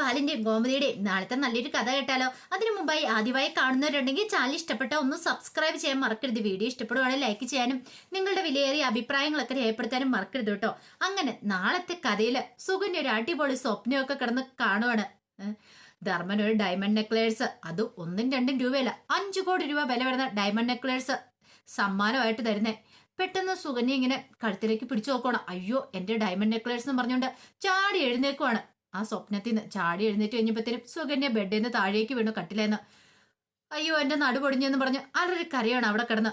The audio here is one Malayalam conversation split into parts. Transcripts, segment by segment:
ബാലിന്റെയും ഗോമതിയുടെയും നാളത്തെ നല്ലൊരു കഥ കേട്ടാലോ? അതിനു മുമ്പായി ആദ്യമായി കാണുന്നവരുണ്ടെങ്കിൽ ചാനൽ ഇഷ്ടപ്പെട്ട ഒന്ന് സബ്സ്ക്രൈബ് ചെയ്യാൻ മറക്കരുത്. വീഡിയോ ഇഷ്ടപ്പെടുവാണെങ്കിൽ ലൈക്ക് ചെയ്യാനും നിങ്ങളുടെ വിലയേറിയ അഭിപ്രായങ്ങളൊക്കെ രേഖപ്പെടുത്താനും മറക്കരുത് കേട്ടോ. അങ്ങനെ നാളത്തെ കഥയിൽ സുഖന്റെ ഒരു അടിപൊളി സ്വപ്നമൊക്കെ കിടന്ന് കാണുവാണ്. ധർമ്മൻ ഒരു ഡയമണ്ട് നെക്ലേഴ്സ് അത് ഒന്നും രണ്ടും രൂപയല്ല അഞ്ചു കോടി രൂപ വില വരുന്ന ഡയമണ്ട് നെക്ലേഴ്സ് സമ്മാനമായിട്ട് തരുന്നേ. പെട്ടെന്ന് സുകന്യ ഇങ്ങനെ കഴുത്തിലേക്ക് പിടിച്ചു നോക്കണം അയ്യോ എന്റെ ഡയമണ്ട് നെക്ലേഴ്സ് എന്ന് പറഞ്ഞുകൊണ്ട് ചാടി എഴുന്നേക്കുവാണ്. ആ സ്വപ്നത്തിൽ നിന്ന് ചാടി എഴുന്നേറ്റ് കഴിഞ്ഞപ്പോഴത്തേനും സുഗന്യ ബെഡിൽ നിന്ന് താഴേക്ക് വീണു കട്ടിലേന്ന്. അയ്യോ എന്റെ നടു പൊടിഞ്ഞെന്ന് പറഞ്ഞ് അലറി കരയാണ് അവിടെ കിടന്ന്.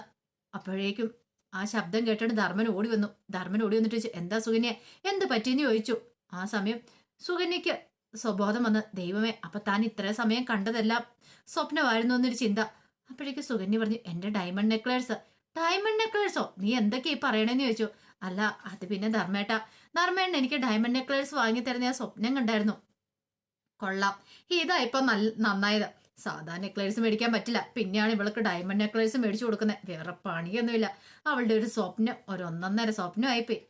അപ്പോഴേക്കും ആ ശബ്ദം കേട്ടിട്ട് ധർമ്മൻ ഓടി വന്നു. ധർമ്മൻ ഓടി വന്നിട്ട് ചോദിച്ചു എന്താ സുകന്യ എന്ത് പറ്റിയെന്ന് ചോദിച്ചു? ആ സമയം സുഗന്യക്ക് സ്വബോധം വന്ന് ദൈവമേ അപ്പൊ താൻ ഇത്ര സമയം കണ്ടതെല്ലാം സ്വപ്നമായിരുന്നു എന്നൊരു ചിന്ത. അപ്പോഴേക്കും സുകന്യ പറഞ്ഞു എന്റെ ഡയമണ്ട് നെക്ലേഴ്സ് ഡയമണ്ട് നെക്ലേഴ്സോ നീ എന്തൊക്കെയാ ഈ പറയണേന്ന് ചോദിച്ചു. അല്ല അത് പിന്നെ ധർമ്മേട്ട. ധർമ്മേട്ടൻ എനിക്ക് ഡയമണ്ട് നെക്ലേസ് വാങ്ങി തരുന്ന ഞാൻ സ്വപ്നം കണ്ടായിരുന്നു. കൊള്ളാം. ഇതാ ഇപ്പൊ നല്ല നന്നായത്. സാധാ നെക്ലേസ് മേടിക്കാൻ പറ്റില്ല. പിന്നെയാണ് ഇവൾക്ക് ഡയമണ്ട് നെക്ലേസ് മേടിച്ചു കൊടുക്കുന്നത്. വേറെ പണിയൊന്നുമില്ല. അവളുടെ ഒരു സ്വപ്നം ഒരു ഒന്നൊന്നര സ്വപ്നമായിപ്പോയി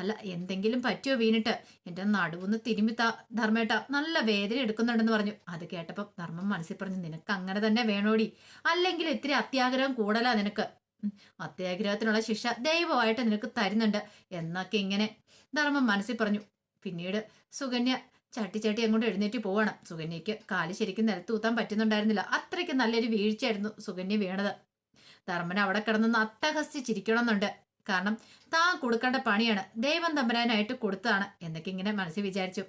അല്ല എന്തെങ്കിലും പറ്റിയോ വീണിട്ട്? എന്റെ നടുവൊന്ന് തിരുമ്പി താ ധർമ്മേട്ട. നല്ല വേദന എടുക്കുന്നുണ്ടെന്ന് പറഞ്ഞു. അത് കേട്ടപ്പോൾ ധർമ്മം മനസ്സിൽ പറഞ്ഞു നിനക്ക് അങ്ങനെ തന്നെ വേണോടി. അല്ലെങ്കിൽ ഇത്തിരി അത്യാഗ്രഹം കൂടലാ നിനക്ക്. അത്യാഗ്രഹത്തിനുള്ള ശിക്ഷ ദൈവമായിട്ട് നിനക്ക് തരുന്നുണ്ട്. എന്നൊക്കെ ഇങ്ങനെ ധർമ്മം മനസ്സിൽ പറഞ്ഞു. പിന്നീട് സുകന്യ ചട്ടി ചട്ടി അങ്ങോട്ട് എഴുന്നേറ്റ് പോവാണ്. സുകന്യക്ക് കാൽ ശരിക്കും നിലത്തൂത്താൻ പറ്റുന്നുണ്ടായിരുന്നില്ല. അത്രയ്ക്ക് നല്ലൊരു വീഴ്ചയായിരുന്നു സുകന്യ വീണത്. ധർമ്മൻ അവിടെ കിടന്നൊന്ന് അട്ടഹസിച്ചിരിക്കണമെന്നുണ്ട്. കാരണം താൻ കൊടുക്കേണ്ട പണിയാണ്. ദൈവം തമ്പരാനായിട്ട് കൊടുത്തതാണ് എന്നൊക്കെ ഇങ്ങനെ മനസ്സിൽ വിചാരിച്ചു.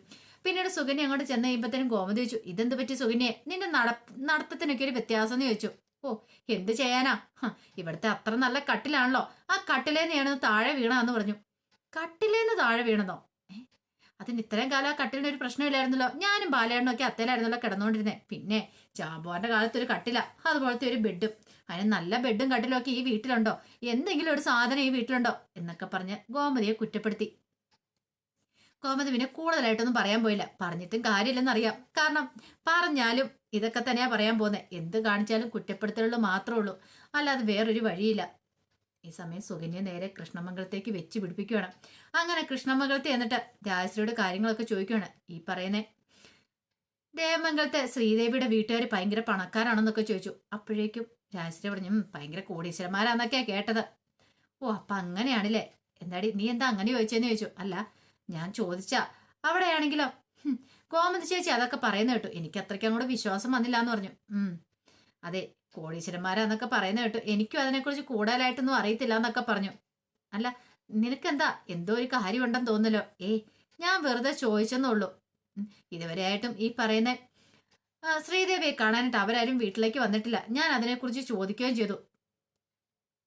പിന്നീട് സുകന്യ അങ്ങോട്ട് ചെന്ന് കഴിയുമ്പോഴത്തേനും ഗോമതി ചോദിച്ചു ഇതെന്ത് പറ്റി സുകന്യെ? നിന്റെ നട നടത്തത്തിനൊക്കെ ഒരു വ്യത്യാസം എന്ന് ചോദിച്ചു. ഓ എന്ത് ചെയ്യാനാ? ഇവിടുത്തെ അത്ര നല്ല കട്ടിലാണല്ലോ. ആ കട്ടിലേന്ന് ഞാനൊന്ന് താഴെ വീണാന്ന് പറഞ്ഞു. കട്ടിലേന്ന് താഴെ വീണതോ? അതിന് ഇത്രയും കാലം ആ കട്ടിലിന് ഒരു പ്രശ്നമില്ലായിരുന്നല്ലോ. ഞാനും ബാലയണ്ണൊക്കെ അത്തേലായിരുന്നല്ലോ കിടന്നുകൊണ്ടിരുന്നേ പിന്നെ ജാബോന്റെ കാലത്ത് ഒരു കട്ടില അതുപോലത്തെ ഒരു ബെഡും. അതിന് നല്ല ബെഡും കട്ടിലും ഒക്കെ ഈ വീട്ടിലുണ്ടോ? എന്തെങ്കിലും ഒരു സാധനം ഈ വീട്ടിലുണ്ടോ? എന്നൊക്കെ പറഞ്ഞ് ഗോമതിയെ കുറ്റപ്പെടുത്തി. ഗോമതി പിന്നെ കൂടുതലായിട്ടൊന്നും പറയാൻ പോയില്ല. പറഞ്ഞിട്ടും കാര്യമില്ലെന്നറിയാം. കാരണം പറഞ്ഞാലും ഇതൊക്കെ തന്നെയാ പറയാൻ പോകുന്നത് എന്ത് കാണിച്ചാലും കുറ്റപ്പെടുത്തലുള്ളൂ മാത്രമേ ഉള്ളൂ. അല്ലാതെ വേറൊരു വഴിയില്ല. ഈ സമയം സുകന്യ നേരെ കൃഷ്ണമംഗലത്തേക്ക് വെച്ച് പിടിപ്പിക്കുകയാണ് അങ്ങനെ കൃഷ്ണമംഗലത്തെ എന്നിട്ട് രാജശ്രീയുടെ കാര്യങ്ങളൊക്കെ ചോദിക്കുകയാണ് ഈ പറയുന്നേ ദേവമംഗലത്തെ ശ്രീദേവിയുടെ വീട്ടുകാർ ഭയങ്കര പണക്കാരാണെന്നൊക്കെ ചോദിച്ചു. അപ്പോഴേക്കും രാജശ്രീ പറഞ്ഞു ഭയങ്കര കോടീശ്വരന്മാരാന്നൊക്കെയാ കേട്ടത്. ഓ അപ്പൊ അങ്ങനെയാണല്ലേ? എന്താടി നീ എന്താ അങ്ങനെ ചോദിച്ചെന്ന് ചോദിച്ചു. അല്ല ഞാൻ ചോദിച്ച അവിടെയാണെങ്കിലോ? ഗോമതി ചേച്ചി അതൊക്കെ പറയുന്ന കേട്ടു. എനിക്ക് അത്രയ്ക്ക് അങ്ങോട്ട് വിശ്വാസം വന്നില്ല എന്ന് പറഞ്ഞു. ഉം അതെ കോടീശ്വരന്മാരാന്നൊക്കെ പറയുന്ന കേട്ടു. എനിക്കും അതിനെക്കുറിച്ച് കൂടുതലായിട്ടൊന്നും അറിയത്തില്ല എന്നൊക്കെ പറഞ്ഞു. അല്ല നിനക്കെന്താ? എന്തോ ഒരു കാര്യമുണ്ടെന്ന് തോന്നലോ ഏ ഞാൻ വെറുതെ ചോദിച്ചെന്നുള്ളൂ ഇതുവരെയായിട്ടും ഈ പറയുന്ന ശ്രീദേവിയെ കാണാനായിട്ട് അവരാരും വീട്ടിലേക്ക് വന്നിട്ടില്ല. ഞാൻ അതിനെക്കുറിച്ച് ചോദിക്കുകയും ചെയ്തു.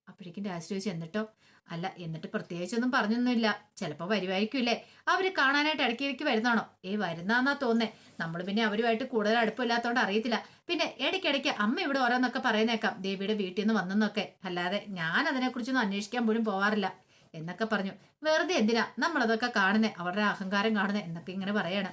അപ്പോഴേക്കും രാജ് ചോദിച്ചു എന്നിട്ടോ? അല്ല എന്നിട്ട് പ്രത്യേകിച്ചൊന്നും പറഞ്ഞൊന്നുമില്ല. ചിലപ്പോൾ വരുമായിരിക്കില്ലേ അവർ കാണാനായിട്ട് ഇടയ്ക്കിടയ്ക്ക് വരുന്നാണോ ഏ വരുന്നാന്നാ തോന്നേ നമ്മൾ പിന്നെ അവരുമായിട്ട് കൂടുതൽ അടുപ്പമില്ലാത്തതുകൊണ്ട് അറിയത്തില്ല. പിന്നെ ഇടയ്ക്കിടയ്ക്ക് അമ്മ ഇവിടെ ഓരോന്നൊക്കെ പറയുന്നേക്കാം. ദേവിയുടെ വീട്ടിൽ നിന്ന് വന്നെന്നൊക്കെ. അല്ലാതെ ഞാൻ അതിനെക്കുറിച്ചൊന്നും അന്വേഷിക്കാൻ പോലും പോവാറില്ല. എന്നൊക്കെ പറഞ്ഞു. വെറുതെ എന്തിനാ? നമ്മളതൊക്കെ കാണുന്നേ അവരുടെ അഹങ്കാരം കാണുന്നേ എന്നൊക്കെ ഇങ്ങനെ പറയാണ്.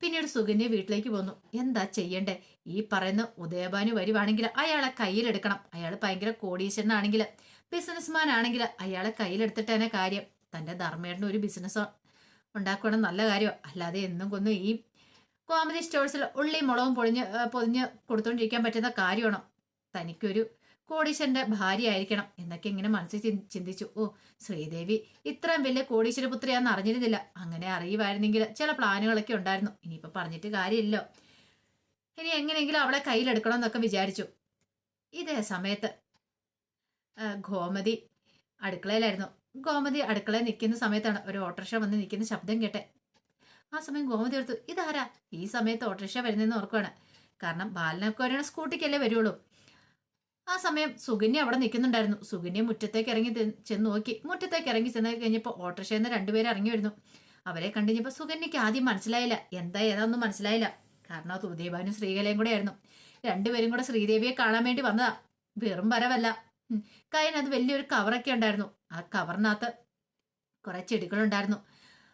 പിന്നീട് സുകന്യ വീട്ടിലേക്ക് പോന്നു. എന്താ ചെയ്യണ്ടേ? ഈ പറയുന്ന ഉദയഭാനു വരുവാണെങ്കിൽ അയാളെ കയ്യിലെടുക്കണം. അയാൾ ഭയങ്കര കോടീശ്വരനാണെങ്കിൽ ബിസിനസ്മാൻ ആണെങ്കിൽ അയാളെ കയ്യിലെടുത്തിട്ട് തന്നെ കാര്യം. തന്റെ ധർമ്മേട്ടന് ഒരു ബിസിനസ് ഉണ്ടാക്കണം നല്ല കാര്യം. അല്ലാതെ എന്നും കൊന്നും ഈ കോമഡി സ്റ്റോഴ്സിൽ ഉള്ളി മുളകും പൊളിഞ്ഞ് പൊതിഞ്ഞ് കൊടുത്തോണ്ടിരിക്കാൻ പറ്റുന്ന കാര്യമാണോ? തനിക്കൊരു കോടീശ്വരന്റെ ഭാര്യ ആയിരിക്കണം എന്നൊക്കെ ഇങ്ങനെ മനസ്സിൽ ചിന്തിച്ചു. ഓ ശ്രീദേവി ഇത്രയും വലിയ കോടീശ്വര പുത്രിയാന്ന് അറിഞ്ഞിരുന്നില്ല. അങ്ങനെ അറിയുമായിരുന്നെങ്കിൽ ചില പ്ലാനുകളൊക്കെ ഉണ്ടായിരുന്നു. ഇനിയിപ്പോ പറഞ്ഞിട്ട് കാര്യമില്ലല്ലോ ഇനി എങ്ങനെയെങ്കിലും അവളെ കയ്യിലെടുക്കണം എന്നൊക്കെ വിചാരിച്ചു. ഇതേ സമയത്ത് ഗോമതി അടുക്കളയിലായിരുന്നു. ഗോമതി അടുക്കളയിൽ നിൽക്കുന്ന സമയത്താണ് ഒരു ഓട്ടോറിക്ഷ വന്ന് നിൽക്കുന്ന ശബ്ദം കേട്ടെ. ആ സമയം ഗോമതി ഓർത്തു ഇതാരാ? ഈ സമയത്ത് ഓട്ടോറിക്ഷ വരുന്നതെന്ന് ഓർക്കുവാണ്. കാരണം ബാലനൊക്കെ വരണ സ്കൂട്ടിക്കല്ലേ വരുള്ളൂ ആ സമയം സുകന്യ അവിടെ നിൽക്കുന്നുണ്ടായിരുന്നു. സുകന്യ മുറ്റത്തേക്ക് ഇറങ്ങി ചെന്ന് നോക്കി. മുറ്റത്തേക്ക് ഇറങ്ങി ചെന്ന് കഴിഞ്ഞപ്പോൾ ഓട്ടോറിക്ഷയിൽ നിന്ന് രണ്ടുപേരും ഇറങ്ങി വരുന്നു. അവരെ കണ്ടുകഴിഞ്ഞപ്പോൾ സുകന്യക്ക് ആദ്യം മനസ്സിലായില്ല. എന്താ ഏതാണെന്നും മനസ്സിലായില്ല. കാരണം അത് ഉദയഭാനും ശ്രീകലയും കൂടെ ആയിരുന്നു. രണ്ടുപേരും കൂടെ ശ്രീദേവിയെ കാണാൻ വേണ്ടി വന്നതാ. വെറും വരവല്ല. അത് വലിയൊരു കവറൊക്കെ ഉണ്ടായിരുന്നു. ആ കവറിനകത്ത് കുറെ ചെടികളുണ്ടായിരുന്നു.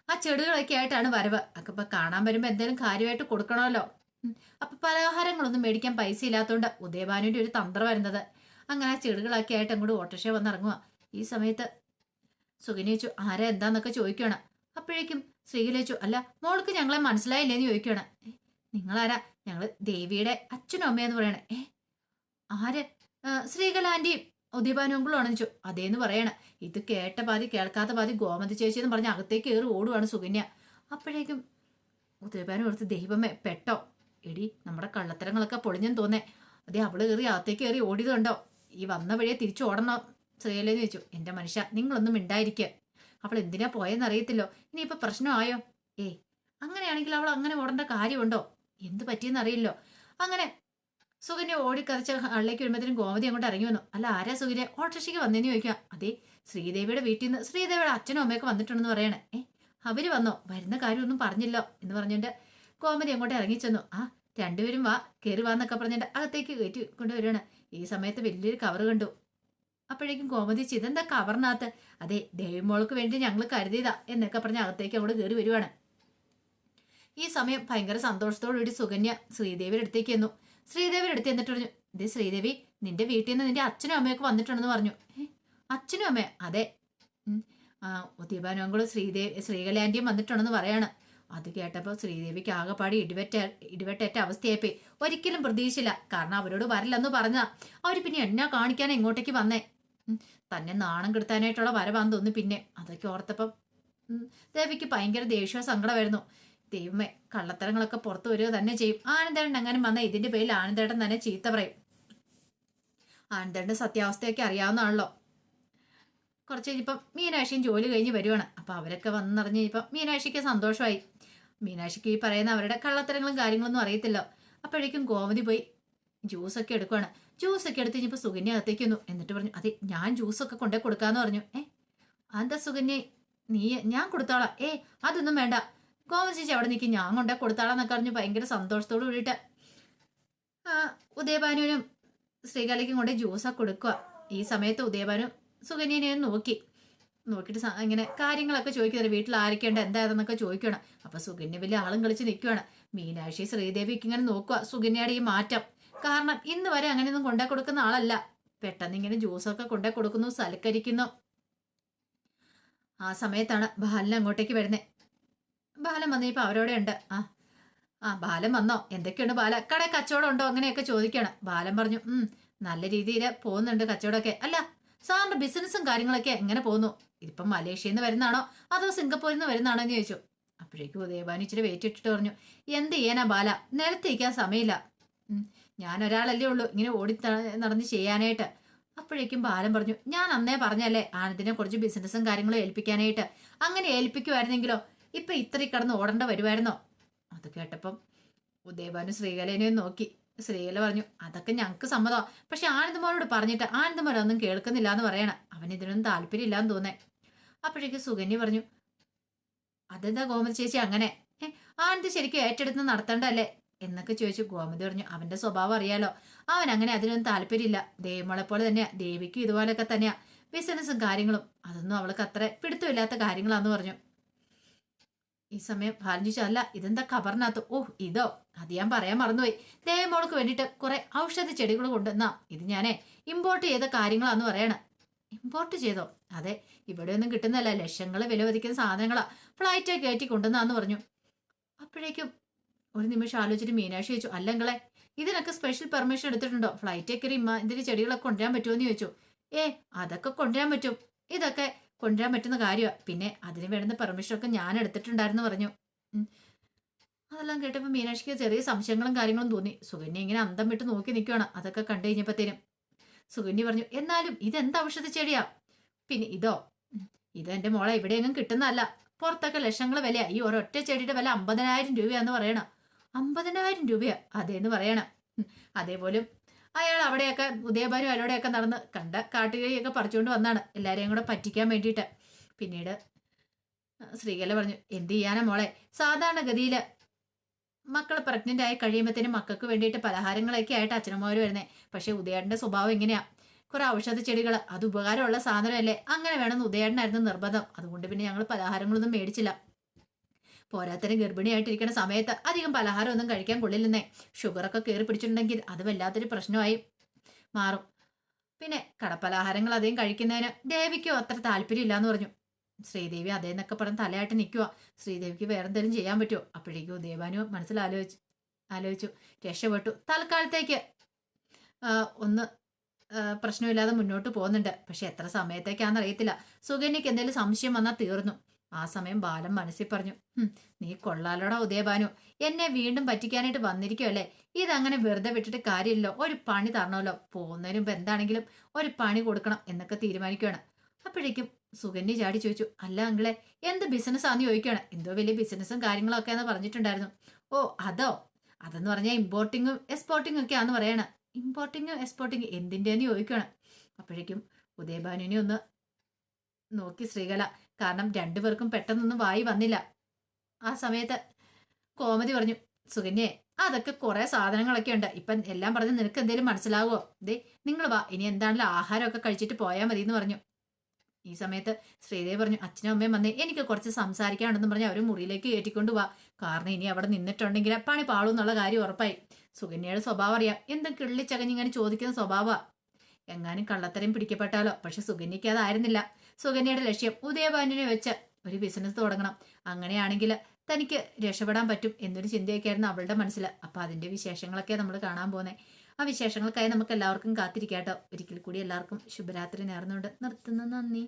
ആ ചെടികളൊക്കെ ആയിട്ടാണ് വരവ്. ഒക്കെ കാണാൻ വരുമ്പോ എന്തെങ്കിലും കാര്യമായിട്ട് കൊടുക്കണമല്ലോ. അപ്പൊ പലഹാരങ്ങളൊന്നും മേടിക്കാൻ പൈസ ഇല്ലാത്തതുകൊണ്ട് ഉദയഭാനുവിന്റെ ഒരു തന്ത്രം വരുന്നത്. അങ്ങനെ ചെടികളൊക്കെ ആയിട്ട് അങ്ങോട്ട് ഓട്ടോറിക്ഷ വന്നിറങ്ങുക ഈ സമയത്ത് സുഗനി വെച്ചു ആരാ എന്താന്നൊക്കെ ചോദിക്കുകയാണ് അപ്പോഴേക്കും ശ്രീകലേച്ചു അല്ല മോൾക്ക് ഞങ്ങളെ മനസ്സിലായില്ലേന്ന് ചോദിക്കുകയാണ് "ഏ, നിങ്ങളാരാ? ഞങ്ങൾ ദേവിയുടെ അച്ഛനും അമ്മയെന്ന് പറയണേ. ഏ ആര്? ശ്രീകല ആന്റിയും ഉദയഭാനുങ്കളാണെന്ന് ചോ അതേന്ന് പറയണ. ഇത് കേട്ട പാതി കേൾക്കാത്ത പാതി ഗോമതി ചേച്ചി എന്ന് പറഞ്ഞ് അകത്തേക്ക് കയറി ഓടുവാണ് സുകന്യ അപ്പോഴേക്കും ഉദയഭാനു കൊടുത്ത് ദൈവമേ പെട്ടോ? എടി നമ്മുടെ കള്ളത്തരങ്ങളൊക്കെ പൊളിഞ്ഞെന്ന് തോന്നേ. അതേ അവൾ കയറി അകത്തേക്ക് കയറി ഓടിയത് കണ്ടോ? ഈ വന്ന വഴിയെ തിരിച്ചു ഓടണോ ശ്രീകലേന്ന് ചോദിച്ചു. എന്റെ മനുഷ്യ നിങ്ങളൊന്നും മിണ്ടായിരിക്കുക അവൾ എന്തിനാ പോയെന്ന് അറിയത്തില്ലോ. ഇനിയിപ്പോ പ്രശ്നമായോ ഏ അങ്ങനെയാണെങ്കിൽ അവൾ അങ്ങനെ ഓടേണ്ട കാര്യമുണ്ടോ? എന്ത് പറ്റിയെന്ന് അറിയില്ലോ. അങ്ങനെ സുകന്യ ഓടിക്കതച്ച ആളിലേക്ക് വരുമ്പോഴത്തേനും ഗോമതി അങ്ങോട്ട് ഇറങ്ങി വന്നു. അല്ല ആരാ സുകന്യ? ഓട്ടോറിക്ഷയ്ക്ക് വന്നേന്ന് ചോദിക്കുക. അതെ ശ്രീദേവിയുടെ വീട്ടിൽ നിന്ന് ശ്രീദേവിയുടെ അച്ഛനും അമ്മയൊക്കെ വന്നിട്ടുണ്ടെന്ന് പറയണേ. ഏ അവർ വന്നോ? വരുന്ന കാര്യമൊന്നും പറഞ്ഞില്ലോ എന്ന് പറഞ്ഞിട്ട് ഗോമതി അങ്ങോട്ട് ഇറങ്ങിച്ചെന്നു. ആ രണ്ടുപേരും വാ കയറി വാന്നൊക്കെ പറഞ്ഞിട്ട് അകത്തേക്ക് കയറ്റി കൊണ്ടുവരികയാണ്. ഈ സമയത്ത് വലിയൊരു കവർ കണ്ടു. അപ്പോഴേക്കും കോമതി ഇതെന്താ കവറിനകത്ത് അതെ ദേവിമോൾക്ക് വേണ്ടി ഞങ്ങൾ കരുതിയതാ എന്നൊക്കെ പറഞ്ഞ് അകത്തേക്ക് അങ്ങോട്ട് കയറി വരുവാണ്. ഈ സമയം ഭയങ്കര സന്തോഷത്തോടുകൂടി സുകന്യ ശ്രീദേവിയുടെ അടുത്തേക്ക് എന്നു ശ്രീദേവിയുടെ അടുത്ത് എന്നിട്ട് പറഞ്ഞു ഇത് ശ്രീദേവി നിന്റെ വീട്ടിൽ നിന്ന് നിന്റെ അച്ഛനും അമ്മയൊക്കെ വന്നിട്ടുണ്ടെന്ന് പറഞ്ഞു. അച്ഛനും അമ്മ അതെ. ആ ഉദ്യപാനങ്ങളും ശ്രീദേവി ശ്രീകലാന്റിയും വന്നിട്ടുണ്ടെന്ന് പറയാണ്. അത് കേട്ടപ്പോൾ ശ്രീദേവിക്ക് ആകെപ്പാടി ഇടിവെറ്റ ഇടിവെട്ടേറ്റ അവസ്ഥയായിപ്പോയി. ഒരിക്കലും പ്രതീക്ഷയില്ല കാരണം അവരോട് വരില്ലെന്ന് പറഞ്ഞതാ. അവർ പിന്നെ എന്നെ കാണിക്കാൻ ഇങ്ങോട്ടേക്ക് വന്നേ? തന്നെ നാണം കെടുത്താനായിട്ടുള്ള വരവാന്ന് തോന്നി പിന്നെ. അതൊക്കെ ഓർത്തപ്പം ദേവിക്ക് ഭയങ്കര ദേഷ്യ സങ്കടമായിരുന്നു. ദൈവമേ കള്ളത്തരങ്ങളൊക്കെ പുറത്തു വരിക തന്നെ ചെയ്യും. ആനന്ദേട്ടൻ അങ്ങനെ വന്ന ഇതിന്റെ പേരിൽ ആനന്ദേട്ടൻ തന്നെ ചീത്ത പറയും. ആനന്ദേട്ടന്റെ സത്യാവസ്ഥയൊക്കെ അറിയാവുന്നതാണല്ലോ. കുറച്ച് കഴിഞ്ഞപ്പം മീനാക്ഷിയും ജോലി കഴിഞ്ഞ് വരുവാണ്. അപ്പോൾ അവരൊക്കെ വന്നറിഞ്ഞ് ഇപ്പം മീനാക്ഷിക്ക് സന്തോഷമായി. മീനാക്ഷിക്ക് ഈ പറയുന്ന അവരുടെ കള്ളത്തരങ്ങളും കാര്യങ്ങളൊന്നും അറിയത്തില്ല. അപ്പോഴേക്കും ഗോമതി പോയി ജ്യൂസൊക്കെ എടുക്കുവാണ്. ജ്യൂസൊക്കെ എടുത്ത് ഇനിയിപ്പോൾ സുകന്യ അകത്തേക്കുന്നു എന്നിട്ട് പറഞ്ഞു അതെ ഞാൻ ജ്യൂസൊക്കെ കൊണ്ടേ കൊടുക്കാന്ന് പറഞ്ഞു. ഏ? അതെന്താ സുകന്യ? നീ ഞാൻ കൊടുത്തോളാം. ഏ അതൊന്നും വേണ്ട. ഗോമതി ചേച്ചി അവിടെ നിൽക്കും ഞാൻ കൊണ്ടേ കൊടുത്താളാന്നൊക്കെ പറഞ്ഞു ഭയങ്കര സന്തോഷത്തോട് കൂടിയിട്ട് ഉദയഭാനുവിനും ശ്രീകാലിക്കും കൊണ്ട് ജ്യൂസൊക്കെ കൊടുക്കുക ഈ സമയത്ത് ഉദയഭാനു സുകന്യനെ നോക്കി. നോക്കിയിട്ട് ഇങ്ങനെ കാര്യങ്ങളൊക്കെ ചോദിക്കുന്നത് വീട്ടിൽ ആരൊക്കെയുണ്ട് എന്തായിരുന്നൊക്കെ ചോദിക്കണം അപ്പൊ സുകന്യ വലിയ ആളും കളിച്ച് നിൽക്കുകയാണ് മീനാക്ഷി ശ്രീദേവിക്ക് ഇങ്ങനെ നോക്കുക സുകന്യയുടെ ഈ മാറ്റം. കാരണം ഇന്ന് വരെ അങ്ങനെയൊന്നും കൊണ്ടേ കൊടുക്കുന്ന ആളല്ല. പെട്ടെന്ന് ഇങ്ങനെ ജ്യൂസൊക്കെ കൊണ്ടേ കൊടുക്കുന്നു സൽക്കരിക്കുന്നു. ആ സമയത്താണ് ബാലൻ അങ്ങോട്ടേക്ക് വരുന്നത് ബാലൻ വന്നപ്പോ അവരോടെ ഉണ്ട്. ആ ആ ബാലൻ വന്നോ? എന്തൊക്കെയുണ്ട് ബാല? കട കച്ചവടം ഉണ്ടോ? അങ്ങനെയൊക്കെ ചോദിക്കണം. ബാലൻ പറഞ്ഞു നല്ല രീതിയിൽ പോകുന്നുണ്ട് കച്ചവടമൊക്കെ. അല്ല സാറിന്റെ ബിസിനസ്സും കാര്യങ്ങളൊക്കെ എങ്ങനെ പോകുന്നു? ഇതിപ്പം മലേഷ്യയിൽ നിന്ന് വരുന്നതാണോ? അതോ സിംഗപ്പൂരിൽ നിന്ന് വരുന്നതാണോ എന്ന് ചോദിച്ചു. അപ്പോഴേക്കും ദേവാനി ഇച്ചിരി വെയിറ്റ് ഇട്ടിട്ട് പറഞ്ഞു എന്ത് ചെയ്യാനാ ബാല? നിലത്തേക്കാൻ സമയമില്ല. ഞാനൊരാളല്ലേ ഉള്ളൂ. ഇങ്ങനെ ഓടി നടന്ന് ചെയ്യാനായിട്ട്. അപ്പോഴേക്കും ബാലൻ പറഞ്ഞു ഞാൻ അന്നേ പറഞ്ഞല്ലേ ആനന്ദിനെ കുറച്ച് ബിസിനസ്സും കാര്യങ്ങളും ഏൽപ്പിക്കാനായിട്ട്. അങ്ങനെ ഏൽപ്പിക്കുമായിരുന്നെങ്കിലോ ഇപ്പൊ ഇത്രയും കടന്ന് ഓടേണ്ട വരുമായിരുന്നോ അത് കേട്ടപ്പം ഉദയഭാനു ശ്രീകലേനെ നോക്കി. ശ്രീകല പറഞ്ഞു അതൊക്കെ ഞങ്ങൾക്ക് സമ്മതം പക്ഷെ ആനന്ദമാരോട് പറഞ്ഞിട്ട് ആനന്ദമാരൊന്നും കേൾക്കുന്നില്ല എന്ന് പറയണ. അവൻ ഇതിനൊന്നും താല്പര്യം ഇല്ലാന്ന് തോന്നേ. അപ്പോഴേക്ക് സുഗന്യ പറഞ്ഞു അതെന്താ ഗോമതി ചേച്ചി അങ്ങനെ? ആനന്ദ് ശരിക്കും ഏറ്റെടുത്ത് നടത്തണ്ടല്ലേ? എന്നൊക്കെ ചോദിച്ചു ഗോമതി പറഞ്ഞു അവന്റെ സ്വഭാവം അറിയാലോ. അവൻ അങ്ങനെ അതിനൊന്നും താല്പര്യമില്ല. ദേവിമോളെ പോലെ തന്നെയാ. ദേവിക്കും ഇതുപോലൊക്കെ തന്നെയാ. ബിസിനസ്സും കാര്യങ്ങളും. അതൊന്നും അവൾക്ക് അത്ര പിടുത്തമില്ലാത്ത കാര്യങ്ങളാന്ന് പറഞ്ഞു. ഈ സമയം ചോദിച്ചു അല്ല ഇതെന്താ കബറിനകത്ത്? ഓ ഇതോ അത് ഞാൻ പറയാൻ മറന്നുപോയി. ദേവമോൾക്ക് വേണ്ടിയിട്ട് കുറെ ഔഷധ ചെടികൾ കൊണ്ടുവന്നാ. ഇത് ഞാനേ ഇമ്പോർട്ട് ചെയ്ത കാര്യങ്ങളാന്ന് പറയണ. ഇമ്പോർട്ട് ചെയ്തോ? അതെ ഇവിടെ ഒന്നും കിട്ടുന്നല്ല ലക്ഷങ്ങൾ വില വധിക്കുന്ന സാധനങ്ങളാ. ഫ്ലൈറ്റ് കയറ്റി കൊണ്ടുവന്നാന്ന് പറഞ്ഞു. അപ്പോഴേക്കും ഒരു നിമിഷം ആലോചിച്ചിട്ട് മീനാക്ഷി ചോദിച്ചു അല്ലെങ്കിലെ ഇതിനൊക്കെ സ്പെഷ്യൽ പെർമിഷൻ എടുത്തിട്ടുണ്ടോ? ഫ്ലൈറ്റ് കയറി ഇതിന്റെ ചെടികളൊക്കെ കൊണ്ടുവരാൻ പറ്റുമോ? എന്ന് ചോദിച്ചു. ഏ അതൊക്കെ കൊണ്ടുവരാൻ പറ്റും. ഇതൊക്കെ കൊണ്ടുവരാൻ പറ്റുന്ന കാര്യമാണ് പിന്നെ അതിന് വേണ്ടുന്ന പെർമിഷനൊക്കെ ഞാൻ എടുത്തിട്ടുണ്ടായിരുന്നു പറഞ്ഞു. അതെല്ലാം കേട്ടപ്പോൾ മീനാക്ഷിക്ക് ചെറിയ സംശയങ്ങളും കാര്യങ്ങളും തോന്നി. സുകന്യ ഇങ്ങനെ അന്തം വിട്ട് നോക്കി നിൽക്കുകയാണ് അതൊക്കെ കണ്ടു കഴിഞ്ഞപ്പോഴത്തേനും സുകന്യ പറഞ്ഞു എന്നാലും ഇതെന്ത് ഔഷധ ചെടിയാ? പിന്നെ ഇതോ. ഇത് എന്റെ മോളെ എവിടെയെങ്കിലും കിട്ടുന്നതല്ല. പുറത്തൊക്കെ ലക്ഷങ്ങൾ വിലയാ. ഈ ഒരൊറ്റ ചെടിയുടെ വില അമ്പതിനായിരം രൂപയാന്ന് പറയണ. അമ്പതിനായിരം രൂപയാ? അതേന്ന് പറയണ. അതേപോലും അയാൾ അവിടെയൊക്കെ ഉദയഭാനും അയാളോടെയൊക്കെ നടന്ന് കണ്ട കാട്ടുകൈയൊക്കെ പറിച്ചുകൊണ്ട് വന്നാണ് എല്ലാവരെയും കൂടെ പറ്റിക്കാൻ വേണ്ടിയിട്ട്. പിന്നീട് ശ്രീകല പറഞ്ഞു എന്ത് ചെയ്യാനാ മോളെ? സാധാരണഗതിയിൽ മക്കൾ പ്രഗ്നന്റ് ആയി കഴിയുമ്പോഴത്തേനും മക്കൾക്ക് വേണ്ടിയിട്ട് പലഹാരങ്ങളൊക്കെ ആയിട്ട് അച്ഛനമ്മമാർ വരുന്നത് പക്ഷെ ഉദയാടിന്റെ സ്വഭാവം എങ്ങനെയാ കുറെ ഔഷധ ചെടികൾ അത് ഉപകാരമുള്ള സാധനമല്ലേ? അങ്ങനെ വേണമെന്ന് ഉദയാടിനായിരുന്നു നിർബന്ധം. അതുകൊണ്ട് പിന്നെ ഞങ്ങൾ പലഹാരങ്ങളൊന്നും മേടിച്ചില്ല. പോരാത്തതിന് ഗർഭിണിയായിട്ടിരിക്കുന്ന സമയത്ത് അധികം പലഹാരം ഒന്നും കഴിക്കാൻ കൊള്ളില്ലെന്നേ ഷുഗറൊക്കെ കയറി പിടിച്ചിട്ടുണ്ടെങ്കിൽ അത് വല്ലാത്തൊരു പ്രശ്നമായി മാറും. പിന്നെ കടപ്പലഹാരങ്ങൾ അധികം കഴിക്കുന്നതിന് ദേവിക്കോ അത്ര താല്പര്യമില്ലാന്ന് പറഞ്ഞു. ശ്രീദേവി അതേന്നൊക്കെ പറഞ്ഞ് തലയായിട്ട് നിൽക്കുക ശ്രീദേവിക്ക് വേറെ എന്തെങ്കിലും ചെയ്യാൻ പറ്റുമോ അപ്പോഴേക്കും ദേവാനു മനസ്സിലാലോചിച്ചു ആലോചിച്ചു. രക്ഷപ്പെട്ടു. തൽക്കാലത്തേക്ക് ഒന്ന് പ്രശ്നമില്ലാതെ മുന്നോട്ട് പോകുന്നുണ്ട്. പക്ഷെ എത്ര സമയത്തേക്കാണെന്ന് അറിയത്തില്ല സുകന്യക്ക് എന്തെങ്കിലും സംശയം വന്നാൽ തീർന്നു. ആ സമയം ബാലൻ മനസ്സിൽ പറഞ്ഞു നീ കൊള്ളാലോടാ ഉദയഭാനു എന്നെ വീണ്ടും പറ്റിക്കാനായിട്ട് വന്നിരിക്കുമല്ലേ ഇതങ്ങനെ വെറുതെ വിട്ടിട്ട് കാര്യമില്ലല്ലോ. ഒരു പണി തരണമല്ലോ. പോകുന്നതിന് എന്താണെങ്കിലും ഒരു പണി കൊടുക്കണം എന്നൊക്കെ തീരുമാനിക്കുകയാണ് അപ്പോഴേക്കും സുകന്യ ചാടി ചോദിച്ചു അല്ല അങ്കിളെ എന്ത് ബിസിനസ് ആന്ന് ചോദിക്കുകയാണ് എന്തോ വലിയ ബിസിനസ്സും കാര്യങ്ങളൊക്കെ എന്ന് പറഞ്ഞിട്ടുണ്ടായിരുന്നു. ഓ അതോ? അതെന്ന് പറഞ്ഞാൽ ഇമ്പോർട്ടിങ്ങും എക്സ്പോർട്ടിങ്ങും ഒക്കെ ആന്ന് പറയണ. ഇമ്പോർട്ടിങ്ങും എക്സ്പോർട്ടിങ്ങും എന്തിന്റെന്ന് ചോദിക്കുകയാണ് അപ്പോഴേക്കും ഉദയഭാനുവിനെ ഒന്ന് നോക്കി ശ്രീകല കാരണം രണ്ടുപേർക്കും പെട്ടെന്നൊന്നും വായി വന്നില്ല. ആ സമയത്ത് കോമതി പറഞ്ഞു സുകന്യെ അതൊക്കെ കുറെ സാധനങ്ങളൊക്കെ ഉണ്ട്. ഇപ്പം എല്ലാം പറഞ്ഞ് നിനക്ക് എന്തേലും മനസ്സിലാവുമോ ദേ നിങ്ങൾ വാ ഇനി എന്താണല്ലോ ആഹാരമൊക്കെ കഴിച്ചിട്ട് പോയാൽ മതി എന്ന് പറഞ്ഞു. ഈ സമയത്ത് ശ്രീദേവി പറഞ്ഞു അച്ഛനും അമ്മയും വന്നേ എനിക്ക് കുറച്ച് സംസാരിക്കാനുണ്ടെന്ന് പറഞ്ഞ് അവർ മുറിയിലേക്ക് കയറ്റിക്കൊണ്ട് വാ. കാരണം ഇനി അവിടെ നിന്നിട്ടുണ്ടെങ്കിൽ പണി പാളൂ എന്നുള്ള കാര്യം ഉറപ്പായി. സുകന്യയുടെ സ്വഭാവം അറിയാം. എന്തും കിള്ളിച്ചകഞ്ഞിങ്ങനെ ചോദിക്കുന്ന സ്വഭാവമാണ് എങ്ങാനും കള്ളത്തരം പിടിക്കപ്പെട്ടാലോ? പക്ഷെ സുകന്യയ്ക്ക് അതായിരുന്നില്ല. സുകന്യയുടെ ലക്ഷ്യം ഉദയഭാനുവിനെ വെച്ച് ഒരു ബിസിനസ് തുടങ്ങണം. അങ്ങനെയാണെങ്കിൽ തനിക്ക് രക്ഷപ്പെടാൻ പറ്റും എന്നൊരു ചിന്തയൊക്കെയായിരുന്നു അവളുടെ മനസ്സിൽ. അപ്പൊ അതിന്റെ വിശേഷങ്ങളൊക്കെ നമ്മൾ കാണാൻ പോകുന്നത് ആ വിശേഷങ്ങൾക്കായി നമുക്ക് എല്ലാവർക്കും കാത്തിരിക്കാട്ടോ. ഒരിക്കൽ കൂടി എല്ലാവർക്കും ശുഭരാത്രി നേർന്നുകൊണ്ട് നിർത്തുന്നു. നന്ദി.